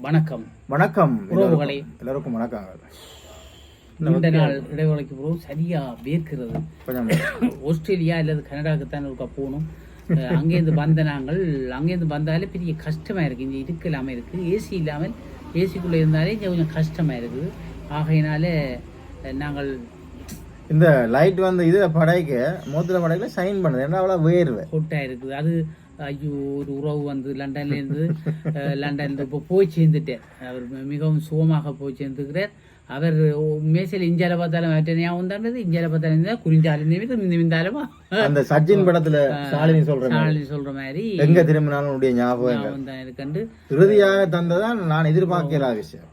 வணக்கம். வணக்கம். உறவுகளே. எல்லோருக்கும் வணக்கம். நீண்ட நாள் இடைவேளைக்கு பிறகு சரியா வேர்க்கிறது. ஆஸ்திரேலியா அல்லது கனடாவுக்குத்தான் ஒருக்கா போகணும். அங்கேருந்து வந்த நாங்கள் அங்கேருந்து வந்தாலே பெரிய கஷ்டமா இருக்கு. இங்கே இருக்க இல்லாமல் இருக்கு. ஏசி இல்லாமல் ஏசிக்குள்ளே இருந்தாலே இங்கே கொஞ்சம் கஷ்டமா இருக்குது. ஆகையினால நாங்கள் இந்த லைட் வந்து இது படைக்க மூத்துல படைக்கல சைன் பண்ணுது. ஏன்னா அவ்வளோ வேர்வை. ஹொட்டா இருக்குது. அது ஐயோ ஒரு உறவு வந்து லண்டன்ல இருந்து அஹ், லண்டன்ல இப்போ போய் சேர்ந்துட்டார் அவர் மிகவும் சுகமாக போய் சேர்ந்துக்கிறார். அவர் மேசையில் இஞ்சால பார்த்தாலும் வெட்டனையாகவும் தான் இஞ்சால பார்த்தாலும் குறிஞ்சாலும் நிமிந்தாலும் அந்த சச்சின் படத்துல ஸ்டாலினி சொல்ற மாதிரி. சாலி சொல்ற மாதிரி. எங்க திரும்பினாலும் ஞாபகம் ஞாபகம் தான் இருக்கண்டு இறுதியாக தந்ததான் நான் எதிர்பார்க்கிற விஷயம்.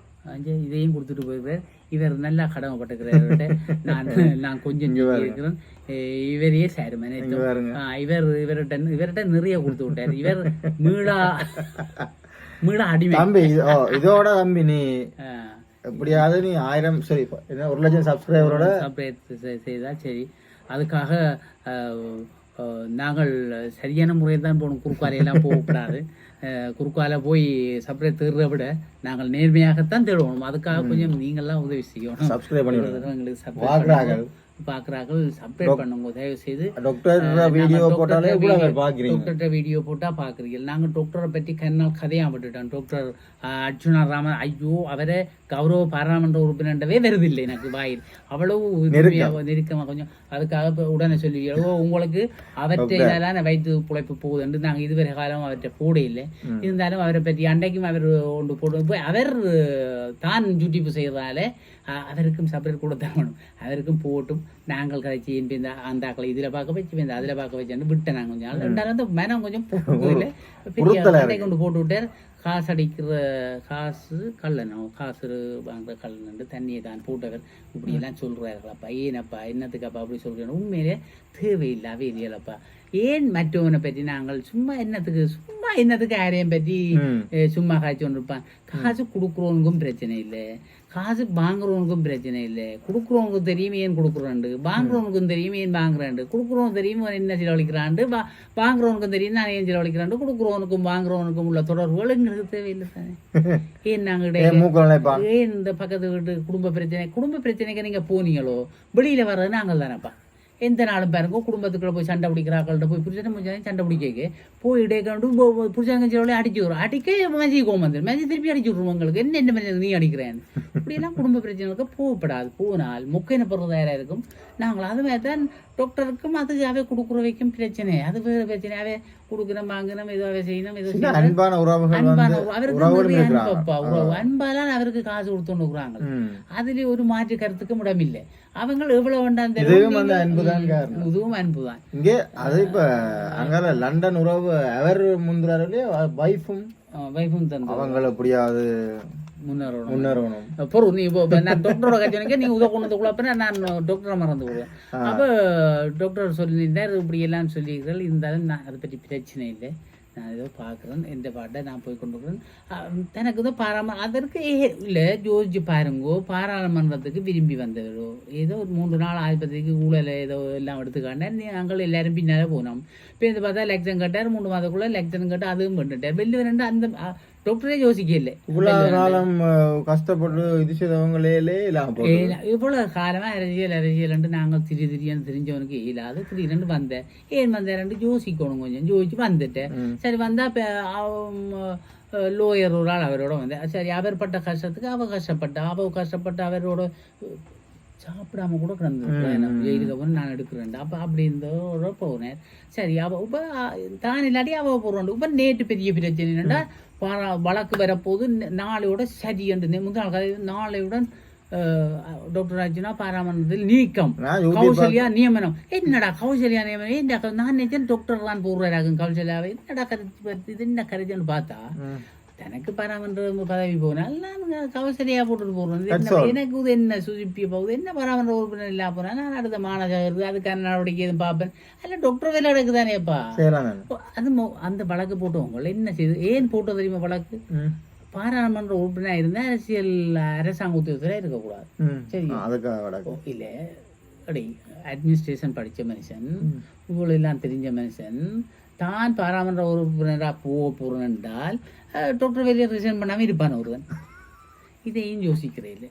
இதையும் கொடுத்துட்டு போயிருக்கார் இவர் நல்லா கடமைப்பட்டுக்கிறார். நான் நான் கொஞ்சம் இருக்கிறேன் இவரையே சார் பாருங்க இவர் இவர்கிட்ட இவர்கிட்ட நிறைய கொடுத்து விட்டார் இவர் மீளா மீளா அடிமை தம்பி இதோட தம்பி நீ எப்படியாவது நீ ஆயிரம் சரி என்ன ஒரு லட்சம் சப்ஸ்கிரைபரோட சப்ரேட் செ- செய்தால் சரி அதுக்காக நாங்கள் சரியான முறையில் தான் போகணும். குறுக்காலையெல்லாம் போகக்கூடாது. குறுக்கால போய் சப்ரேட் தேடுறத விட நாங்கள் நேர்மையாகத்தான் தேடுவோம். அதுக்காக கொஞ்சம் நீங்கள்லாம் உதவி செய்யணும். சப்ஸ்கிரைப் பண்ணி எங்களுக்கு சப்ரேட் பார்க்கறார்கள். பார்க்குறார்கள். சப்ரேட் பண்ணுங்க. தயவு செய்து டாக்டர் வீடியோ போட்டாலே டாக்டர்கிட்ட வீடியோ போட்டா பாக்குறீங்க நாங்க டாக்டரை பற்றி கண்ணால் கதையா விட்டுட்டோம். டாக்டர் அர்ஜுனா ராமன் ஐயோ அவரை கௌரவ பாராளுமன்ற உறுப்பினர்ன்றவே வருதில்லை எனக்கு வாயில். அவ்வளவு உரிமையா, நெருக்கமா. கொஞ்சம் அதுக்காக உடனே சொல்லி ஓ உங்களுக்கு அவற்றை இதெல்லாம் வைத்து பிழைப்பு போகுதுன்னு நாங்க இதுவரை காலம் அவற்றை போட இல்லை. இருந்தாலும் அவரை பற்றி அன்றைக்கும் அவர் ஒன்று போட்டு போய் அவர் தான் யூடியூப் செய்யறதால அஹ், அவருக்கும் சப்பரேட் கூட தரணும். அவருக்கும் போட்டும். நாங்கள் கழிச்சு இந்த அந்த ஆக்களை இதுல பார்க்க வச்சு இந்த அதுல பார்க்க வச்சு விட்டேன் நான் கொஞ்சம் ரெண்டாவது வந்து மனம் கொஞ்சம் சண்டை கொண்டு போட்டு விட்டார். காசு அடிக்கிற காசு கள்ளனோ. காசு வாங்குற கள்ளனு தண்ணியை தான் போட்டவர். இப்படி எல்லாம் சொல்றாருப்பா ஏனப்பா என்னத்துக்கப்பா அப்படி சொல்றேன் உண்மையிலே தேவையில்லாவே இல்லையலப்பா ஏன் மற்றவனை பற்றி நாங்கள் சும்மா என்னத்துக்கு சும்மா என்னத்துக்கு யாரையும் பற்றி சும்மா காய்ச்சி கொண்டிருப்பான்? காசு கொடுக்குறவனுக்கும் பிரச்சனை இல்லை. காசு வாங்குறவனுக்கும் பிரச்சனை இல்லை. கொடுக்குறவனுக்கு தெரியும் ஏன் கொடுக்குறாண்டு வாங்குறவனுக்கும் தெரியும் ஏன் வாங்குறாண்டு கொடுக்குறவனுக்கு தெரியும் என்ன செலவழிக்கிறாண்டு வா வாங்குறவனுக்கும் தெரியும் நான் ஏன் செலவழிக்கிறாண்டு கொடுக்குறவனுக்கும் வாங்குறவனுக்கும் உள்ள தொடர்புகள் எங்களுக்கு தேவையில்லை தானே. ஏன் நாங்கள் ஏன் இந்த பக்கத்து வீட்டு குடும்ப பிரச்சனை? குடும்ப பிரச்சனைக்கு நீங்க போனீங்களோ? வெளியில வர்றது நாங்கள் தானேப்பா எந்த நாளும் பாருங்க குடும்பத்துக்குள்ள போய் சண்டை பிடிக்கிறாக்கள்கிட்ட போய் புருஷனை முடிஞ்சாலும் சண்டை பிடிக்க போய் இடைக்காண்டு புருஷங்கஞ்சோட அடிச்சு வரும் அடிக்க கோவம் வந்துடும் மஞ்சி திருப்பி அடிச்சு விட்ருவோம் உங்களுக்கு. என்ன என்ன மனிதன் நீ அடிக்கிறேன் இப்படியெல்லாம் குடும்ப பிரச்சனைகளுக்கு போகப்படாது. போனால் முக்கின பொருளாதாரம் இருக்கும். நாங்கள் அது மாதிரி தான் டாக்டருக்கும் அதுக்காகவே கொடுக்குற வைக்கும் பிரச்சனை. அது வேறு பிரச்சனையாவே கொடுக்குறோம் வாங்கணும் இதுவாகவே செய்யணும் இது சின்ன அன்பான உறவுகள். அவருக்கு அன்பப்பா, உறவு. அன்பாலாம் அவருக்கு காசு கொடுத்துட்டு இருக்கிறாங்க. ம். அதுல ஒரு மாற்று கருத்துக்கு இடமில்லை அவங்க எவ்வளவு இதுவும் அந்த அன்புதான் காரணம். இதுவும் அன்புதான். இங்கே அது இப்ப அங்கால லண்டன் உறவு அவர் முந்துறாரு இல்லையா? வைஃபும் வைஃபும் தந்து அவங்கள எப்படியாவது முன்னேறணும். முன்னேறணும். பொருள் நீ இப்போ இப்ப நான் டாக்டரோட கட்சி நீ உதவ கொண்டு குழப்பினா நான் டாக்டரை மறந்து விடுவேன் அப்போ டாக்டர் சொல்லியிருந்தார் இப்படி எல்லாம் சொல்லியிருக்கிறார். இருந்தாலும் நான் அதை பற்றி பிரச்சனை இல்லை. நான் ஏதோ பார்க்குறேன் இந்த பாட்டை நான் போய் கொண்டு போகிறேன். தனக்கு தான் பாராம அதற்கு இல்லை ஜோதிச்சு பாருங்கோ பாராளுமன்றத்துக்கு விரும்பி வந்தவரோ. ஏதோ ஒரு மூன்று நாள் ஆதிபத்திக்கு ஊழல் ஏதோ எல்லாம் எடுத்துக்காண்டேன் நாங்கள் எல்லாரும் பின்னால் போனோம். இப்போ இந்த பார்த்தா லெக்சன் கட்டார் மூணு மாதக்குள்ள லெக்சன் கட்ட அதுவும் பண்ணிட்டார் வெளில ரெண்டு அந்த டாக்டரே யோசிக்கல இவ்வளவு காலம் கஷ்டப்பட்டு இது செய்தவங்களே இவ்வளவு காலமா அரசியல் அரசியல் நாங்கள் திரி திரியன்னு தெரிஞ்சவனுக்கு இல்லாத திடீர்னு வந்தேன் ஏன் வந்தேன் யோசிக்கணும் கொஞ்சம் யோசிச்சு வந்துட்டேன் சரி வந்தா லோயர் ஒரு ஆள் அவரோட வந்தேன் சரி அவர் பட்ட கஷ்டத்துக்கு அவ கஷ்டப்பட்டா அவ கஷ்டப்பட்ட அவரோட சாப்பிடாம கூட கிடந்து ஜெயிலுக்கு அப்புறம் நான் எடுக்கிறேன் அப்ப அப்படி இருந்தோட போனேன் சரி அவ இப்ப தான் இல்லாட்டி அவ போடுறான் இப்ப நேற்று பெரிய பிரச்சனை என்னடா பாரா- வழக்கு வரப்போது நாளையோட சரி என்று முதல் கதை நாளையுடன் டாக்டர் அர்ஜுனா பாராமணத்தில் நீக்கம். கௌசல்யா நியமனம். என்னடா கௌசல்யா நியமனம்? கௌ- நான் நினைச்சேன் டாக்டர் தான் போடுறாராகும் கௌசல்யாவை. என்னடா கதை இது என்ன கரைச்சன்னு பார்த்தா. தனக்கு பராமன்ற பதவி போனால் நான் கௌசல்யா போட்டுட்டு போடுறேன் எனக்கு இது என்ன சுஜிப்பி போகுது என்ன பராமன்ற உறுப்பினர் இல்லா போனா நான் அடுத்த மாநகர் அதுக்கான நடவடிக்கை எதுவும் பார்ப்பேன் அல்ல டாக்டர் வேலை எடுக்குதானேப்பா அது அந்த வழக்கு போட்டவங்க என்ன செய்யுது ஏன் போட்டோம் தெரியுமா வழக்கு. பாராளுமன்ற உறுப்பினர் இருந்தா அரசியல் அரசாங்க உத்தியோகத்தில் இருக்கக்கூடாது. சரி இல்லை அடி அட்மினிஸ்ட்ரேஷன் படிச்ச மனுஷன் இவ்வளோ எல்லாம் தெரிஞ்ச மனுஷன் தான் பாராமன்ற உறுப்பினராக போக போகிறேன் என்றால் டாக்டர் வெளியே ரிசைன் பண்ணாமல் இருப்பான் ஒருவன். இதையும் யோசிக்கிறே இல்லை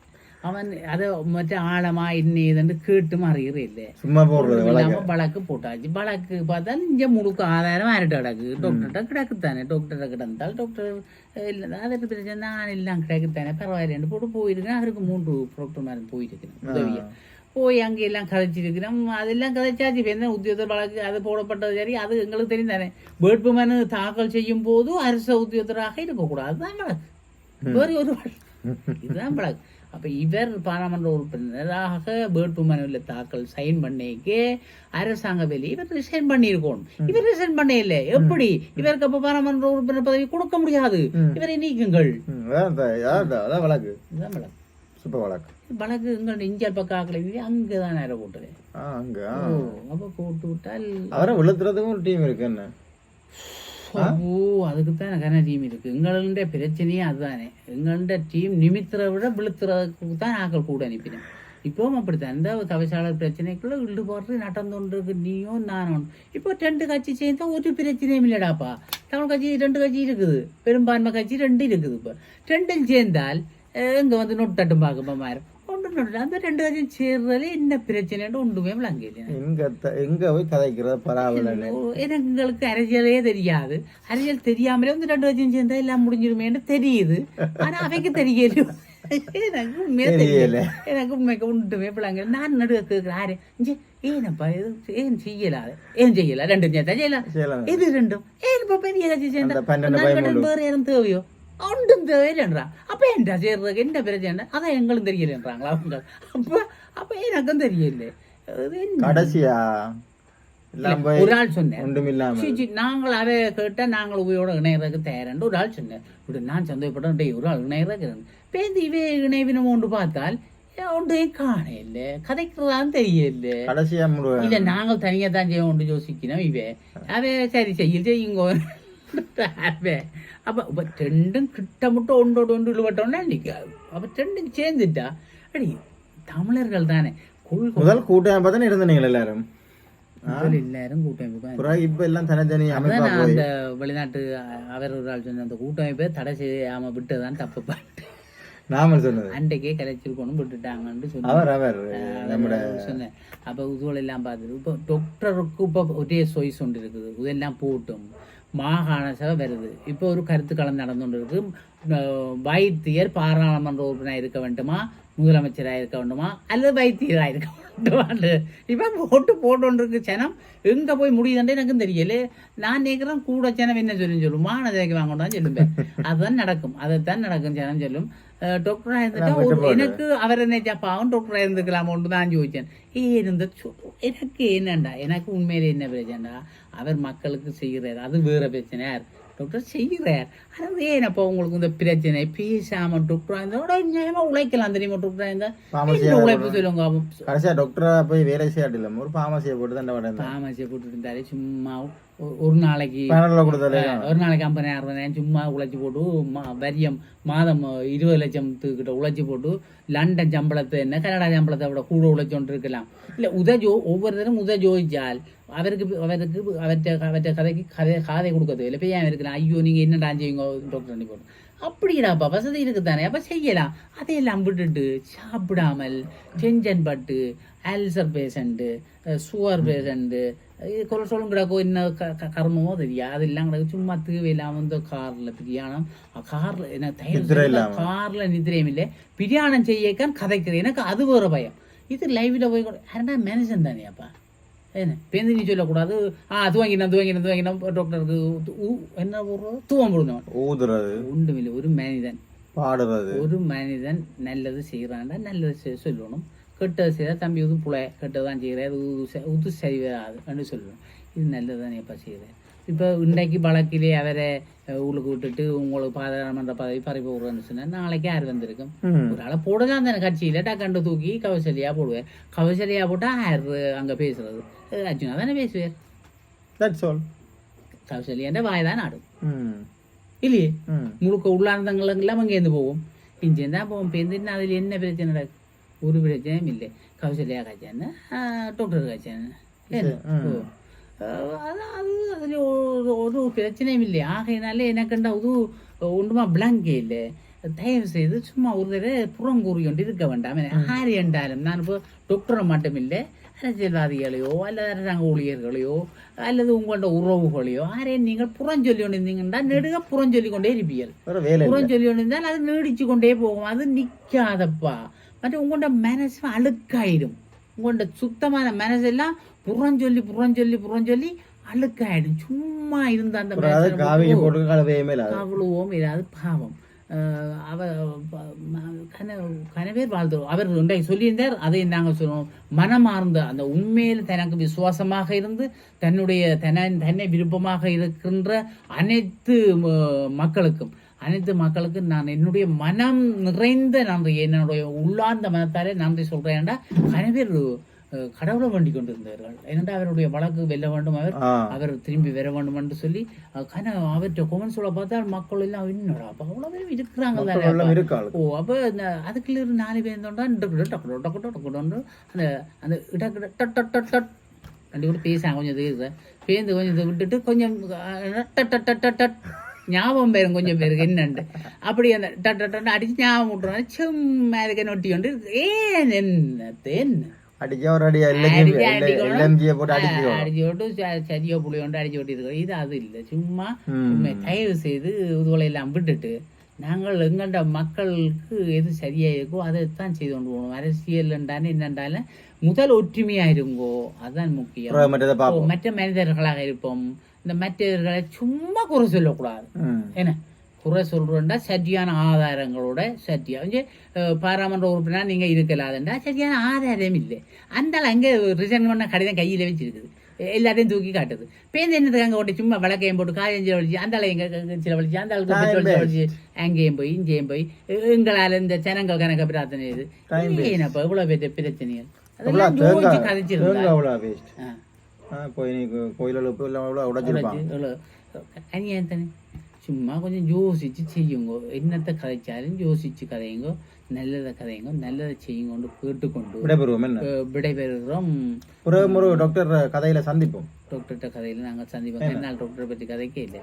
அவன் அதை மற்ற ஆழமா என்ன ஏதுன்னு கேட்டு அறிகிறே இல்லை சும்மா இல்லாம வழக்கு. போட்டாச்சு. வழக்கு பார்த்தா இங்க முழுக்க ஆதாரம் ஆயிட்டு கிடக்கு. டாக்டர்கிட்ட கிடக்குத்தானே. டாக்டர்கிட்ட கிடந்தால் டாக்டர் இல்லை அதற்கு பிரச்சனை நான் எல்லாம் கிடக்குத்தானே. பரவாயில்லைன்னு போட்டு போயிருக்கேன். அவருக்கு மூன்று டாக்டர் மாதிரி போயிருக்கேன். உதவியா. போய் அங்கே எல்லாம் கதைச்சிருக்கிறோம் அதெல்லாம் கதைச்சாச்சு இப்போ என்ன உத்தியோகத்தர் வழக்கு அது போடப்பட்டது சரி அது எங்களுக்கு தெரியும் தானே வேட்புமனு தாக்கல் செய்யும் போது அரச உத்தியோகத்தராக இருக்கக்கூடாது அதுதான் வழக்கு வேறு ஒரு வழக்கு இதுதான் வழக்கு அப்ப இவர் பாராளுமன்ற உறுப்பினராக வேட்புமனுவில் தாக்கல் சைன் பண்ணிக்கு அரசாங்க வேலையை இவர் ரிசைன் பண்ணியிருக்கணும் இவர் ரிசைன் பண்ண இல்லை எப்படி இவருக்கு அப்ப பாராளுமன்ற உறுப்பினர் பதவி கொடுக்க முடியாது இவரை நீக்குங்கள் வழக்கு இதுதான் வழக்கு. வழக்கு எங்கள் இஞ்சால் பக்கம் ஆக்கலை. அங்கதான் நேரம் போட்டது. ஆ அங்க அப்ப போட்டு விட்டால் அவரை விழுத்துறதுக்கும் ஒரு டீம் இருக்கு என்ன? ஓ அதுக்கு தான் கன டீம் இருக்கு? எங்களுடைய பிரச்சனையே அதுதானே. எங்களுடைய டீம் நிமித்துறதை விட விழுத்துறதுக்கு தான் ஆக்கள் கூட அனுப்பினேன் இப்பவும் அப்படித்தான். இந்த தவிசாளர் பிரச்சனைக்குள்ள ஈடுபாடு நடந்து கொண்டிருக்கு நீயும் நானும் இப்போ ரெண்டு கட்சி சேர்ந்தா ஒரு பிரச்சனையும் இல்லடாப்பா. தமிழ் கட்சி ரெண்டு கட்சி இருக்குது. பெரும்பான்மை கட்சி ரெண்டு இருக்குது இப்போ. ரெண்டும் சேர்ந்தால் இங்க வந்து நொட்டட்டும் பார்க்க மாதிரி ஒன்று நொட்டு அந்த ரெண்டு கட்சியும் சேர்றதுல என்ன பிரச்சனைன்னு ஒன்றுமே விளங்கல எங்க எங்க போய் கதைக்கிறது பரவாயில்ல எங்களுக்கு அரசியலே தெரியாது அரசியல் தெரியாமலே வந்து ரெண்டு வருஷம் சேர்ந்தா எல்லாம் முடிஞ்சிருமேன்னு தெரியுது ஆனா அவைக்கு தெரியல எனக்கு உண்மையா தெரியல. எனக்கு உண்மைக்கு உண்டுமே பிள்ளைங்க நான் நடுவே கேட்கிறேன் ஏனப்பா இது ஏன் செய்யலாது ஏன் செய்யல ரெண்டும் சேர்த்தா செய்யலாம் செய்யலாம் இது ரெண்டும் ஏன் பெரிய கட்சி சேர்ந்தா வேற யாரும் தேவையோ ஒன்றும் தேவையில்லைன்றா அப்ப என்ன செய்யறதுக்கு என்ன பிரச்சனை அதான் எங்களும் தெரியலன்றாங்களா அவங்க அப்ப அப்ப எனக்கும் தெரியல? கடைசியா ஒரு ஆள் சொன்னேன் நாங்கள் அதை கேட்டால் நாங்கள் உபயோட இணையறதுக்கு தயாரண்டு ஒரு ஆள் சொன்னேன் இப்படி நான் சந்தேகப்பட்டேன் டேய் ஒரு ஆள் இணையறதுக்கு பேருந்து இவே இணைவினம் ஒன்று பார்த்தால் ஒன்றையும் காண இல்லை கதைக்கிறதான்னு தெரியல கடைசியா இல்ல நாங்கள் தனியா தான் ஒன்று யோசிக்கணும் இவே அவே சரி செய்ய செய்யுங்க அவே அப்ப இப்ப ரெண்டும் கிட்ட மட்டும் ஒன்றோடு ஒன்று இழுவட்டோம்னா நிற்காது அப்ப ரெண்டும் சேர்ந்துட்டா அடி தமிழர்கள் தானே முதல் கூட்டம் பார்த்தா இருந்தீங்க எல்லாரும் எல்லாரும் கூட்டமைப்பு இப்ப எல்லாம் தனித்தனி அந்த வெளிநாட்டு அவர் ஒரு ஆள் சொன்ன அந்த கூட்டமைப்பை தடை செய்யாம விட்டதான் தப்பு பண்ணிட்டு நாமல் சொன்னது அன்றைக்கே கலைச்சிருக்கணும் விட்டுட்டாங்கன்னு சொன்னேன் அவர் அவர் நம்மட சொன்னேன் அப்போ இதுவள் எல்லாம் பார்த்துட்டு இப்போ டாக்டருக்கு இப்போ ஒரே சொய்ஸ் ஒன்று இருக்குது இதெல்லாம் போட்டும் மாகாண சபை வருது. இப்போ ஒரு கருத்துக்களம் நடந்து கொண்டு இருக்கு வைத்தியர் பாராளுமன்ற உறுப்பினர் இருக்க வேண்டுமா? முதலமைச்சராக இருக்க வேண்டுமா? அல்லது வைத்தியராக இருக்க வேண்டுமான்னு இப்போ போட்டு போட்டு சனம். எங்கே போய் முடியுதுன்னு எனக்கும் தெரியல. நான் நினைக்கிறேன் கூட சனம் என்ன சொல்லி சொல்லும். மானதேக்கு வாங்கணும் சொல்லுவேன். அதுதான் நடக்கும். அதைத்தான் நடக்கும் ஜனம் சொல்லும். அஹ் டாக்டரா இருந்துட்டா நான். எனக்கு அவர் என்ன பாவம் டாக்டரா இருந்துக்கலாமோன்னு தான் ஏன் இந்த சொ- எனக்கு என்னண்டா? எனக்கு உண்மையில என்ன பிரச்சனைடா? அவர் மக்களுக்கு செய்கிறார் அது வேற பிரச்சனை யார் டாக்டர் செய்கிறார். ஆனால் ஏனப்பா உங்களுக்கு இந்த பிரச்சனை? பேசாம டாக்டரா இருந்தா நியாயமா உழைக்கலாம் தெரியுமா டாக்டரா இருந்தா. பாமசியா என்ன உழைப்பு சொல்லுங்க அவன் கடைசியா டாக்டரா போய் வேலை செய்யாட்டு இல்ல ஒரு பாமசியை போட்டு தான் பாமசியை போட்டுட்டு இருந்தாரு சும்மா ஒரு நாளைக்கு ஒரு நாளைக்கு ஐம்பதாயிரம் அறுபதாயிரம் சும்மா உழைச்சி போட்டு மா- வரியம் மாதம் இருபது லட்சத்துக்கிட்ட உழைச்சி போட்டு லண்டன் சம்பளத்தை என்ன கனடா சம்பளத்தை விட கூட உழைச்சோண்டு இருக்கலாம். இல்லை உத ஜோ ஒவ்வொருத்தரும் உத ஜோதிச்சால் அவருக்கு அவருக்கு அவற்றை அவற்றை கதைக்கு கதை காதை கொடுக்க தேவையில்லை இப்போ ஏன் இருக்கலாம் ஐயோ நீங்கள் என்னடா செய்யுங்க டாக்டர் பண்ணி போட்டு. அப்படிடாப்பா வசதி இருக்குதானே அப்போ செய்யலாம். அதையெல்லாம் விட்டுட்டு சாப்பிடாமல் டென்ஷன் பட்டு க- கர்மமோ தெரியா அதெல்லாம் கிடக்கு சும்மா தேவையில்லாமல் இந்த காரில் பிரியாணம் காரில் என்ன நித்திரை தயிர் இல்லாம. காரில் நித்திரையும் இல்லை பிரியாணம் செய்யக்கான் கதைக்கிறேன் எனக்கு அது வேறு பயம் இது லைவில் போய் கூட யாருன்னா மனுஷன் தானேப்பா என்ன பேருந்து நீ சொல்லக்கூடாது ஆ வாங்கினேன் அது வாங்கினேன் டாக்டருக்கு என்ன போடுறது தூவம் போடுனவன் ஊதுறது ஒன்றுமில்லை ஒரு மனிதன் பாடுறது ஒரு மனிதன் நல்லது செய்கிறான்டா நல்லது சொல்லணும் கெட்டது செய்தால் தம்பி இது புலை கெட்டதான் செய்கிறார் இது இது சரி வராது. அப்படின்னு சொல்லணும் இது நல்லது தானேப்பா செய்கிறேன் இப்போ இன்றைக்கு வழக்கிலே அவரை உள்ளுக்கு விட்டுட்டு உங்களுக்கு பாராளுமன்ற பதவி பறிப்பு விடுறேன்னு சொன்னால் நாளைக்கு யார் வந்திருக்கும். ஒரு ஆளை போடலாம் தானே. கட்சியில் டக்கண்டு தூக்கி கௌசல்யா போடுவேன். கௌசல்யா போட்டால் யார் அங்கே பேசுறது? அர்ஜுனா தானே பேசுவார். That's all. கௌசல்யான்ற வாய் தான் ஆடும். இல்லையே. முழுக்க உள்ளார்ந்தங்களெல்லாம் அங்கேருந்து போவோம். தான் போவோம். பேருந்து அதில் என்ன பிரச்சனை நடக்கு? ஒரு பிரச்சனையும் இல்லை கௌசல்யா காய்ச்சான்னு டாக்டர். அஹ் அது அது அதில் ஒரு பிரச்சனையும் இல்லை ஆகையினால எனக்குண்டா அது ஒன்றுமா விளங்கே இல்லை தயவு செய்து சும்மா ஒரு தடவை புறங்கூறி கொண்டு இருக்க வேண்டாம் ஆறு என்றாலும் நான் இப்போ டாக்டரை மட்டும் இல்லை அரசியல்வாதிகளையோ அல்லது அரசாங்க ஊழியர்களையோ அல்லது உங்களோட உறவுகளையோ ஆரையும் நீங்கள் புறஞ்சொல்லி கொண்டு இருந்தீங்கன்னா நெடுக புறஞ்சொல்லி கொண்டே இருப்பீர்கள் புறஞ்சொல்லி கொண்டு இருந்தால் அது நீடிச்சு கொண்டே போகும் அது நிற்காதப்பா மற்றும் உங்களோட மனசு அழுக்காயிடும். உங்களோட சுத்தமான மனசெல்லாம் புறஞ்சொல்லி புறஞ்சொல்லி புறஞ்சொல்லி அழுக்காயிடும். சும்மா இருந்த அந்த அவ்வளவும் இல்லாது பாவம். அவ கன கனவேர் வாழ்ந்தோம் அவர் இன்றைக்கு சொல்லியிருந்தார் அதை நாங்கள் சொல்லுவோம். மனமார்ந்த அந்த உண்மையில் தனக்கு விசுவாசமாக இருந்து தன்னுடைய தன தன்னை விருப்பமாக இருக்கின்ற அனைத்து மக்களுக்கும் அனைத்து மக்களுக்கும் நான் என்னுடைய மனம் நிறைந்த நன்றி என்னுடைய உள்ளார்ந்த மனத்தாலே நன்றி சொல்றேன்டா கனவேர் அஹ், கடவுளை வேண்டிக் கொண்டிருந்தார்கள் ஏனென்றா அவருடைய வழக்கு வெல்ல வேண்டும் அவர் அவர் திரும்பி வர வேண்டும் என்று சொல்லி கன அவர்கிட்ட கொமெண்ட்ஸோட பார்த்தால் மக்கள் எல்லாம் என்னடா அப்ப பேரும் இருக்கிறாங்க தானே ஓ அப்ப அதுக்குள்ள இருந்து நாலு பேர் இருந்தோம்னா டக்கு டக்கு டக்கு அந்த அந்த இடக்கு டட் டட் டட் டட் ரெண்டு கூட பேசாங்க கொஞ்சம் இது பேந்து கொஞ்சம் இதை விட்டுட்டு கொஞ்சம் டட் டட் டட் டட் ஞாபகம் பேரும் கொஞ்சம் பேருக்கு என்னண்டு. அப்படி அந்த டட் டட் டட் அடிச்சு ஞாபகம் விட்டுருவாங்க சும்மா அதுக்கு நொட்டி கொண்டு ஏன் என்ன என்ன? அடிக்க ஒரு அடி அடிச்சு அடிக்கணும். எல்எம்ஜியை போட்டு அடிக்கணும் அடிச்சு விட்டு சரியோ புளியோ கொண்டு அடிச்சு விட்டு இது அது இல்லை. சும்மா தயவு செய்து இதுகளை எல்லாம் விட்டுட்டு நாங்கள் எங்கண்ட மக்களுக்கு எது சரியா இருக்கோ அதைத்தான் செய்து கொண்டு போகணும். அரசியல் என்னண்டாலும் முதல் ஒற்றுமையா இருங்கோ. அதுதான் முக்கியம். மற்ற மனிதர்களாக இருப்போம். இந்த மற்றவர்களை சும்மா குறை சொல்லக்கூடாது. என்ன? குறை சொல்றோம்டா சரியான ஆதாரங்களோட சரியா வந்து அஹ், பாராளுமன்ற உறுப்பினர் நீங்க இருக்கலாதுண்டா சரியான ஆதாரம் இல்லை. அந்த அங்கே ரிசைன் பண்ண கடிதம் கையில வச்சிருக்குது. எல்லாத்தையும் தூக்கி காட்டுது. பேருந்து என்னதுக்கு அங்கே ஓட்டி சும்மா விளக்கையும் போட்டு காயம் சிலவழிச்சு அந்த எங்க சிலவழிச்சு அந்த ஆளுக்கு. சிலவழிச்சு அங்கேயும் போய் இங்கேயும் போய் எங்களால இந்த ஜனங்கள் கணக்க பிரார்த்தனை இது. இவ்வளவு பெரிய பிரச்சனைகள்? அதெல்லாம் கதைச்சிருந்தா. தானே சும்மா கொஞ்சம் யோசிச்சு செய்யுங்க என்னத்தை கதைச்சாலும் யோசிச்சு கதையுங்க நல்லதை கதையுங்க நல்லதை செய்யுங்கன்னு கேட்டுக்கொண்டு விடைபெறுவோம் விடைபெறுகிறோம் பிறகு ஒரு டாக்டர் கதையில சந்திப்போம் டாக்டர்கிட்ட கதையில் நாங்கள் சந்திப்போம் என்னால் டாக்டரை பற்றி கதைக்கே இல்லை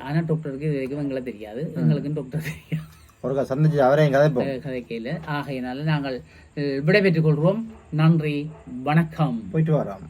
ஆனால் டாக்டருக்கு இது வரைக்கும் எங்களை தெரியாது எங்களுக்கும் டாக்டர் தெரியாது ஒரு சந்திச்சு அவரையும் கதைப்போம் கதைக்கையில் ஆகையினால நாங்கள் விடைபெற்றுக் கொள்வோம் நன்றி வணக்கம் போயிட்டு வரோம்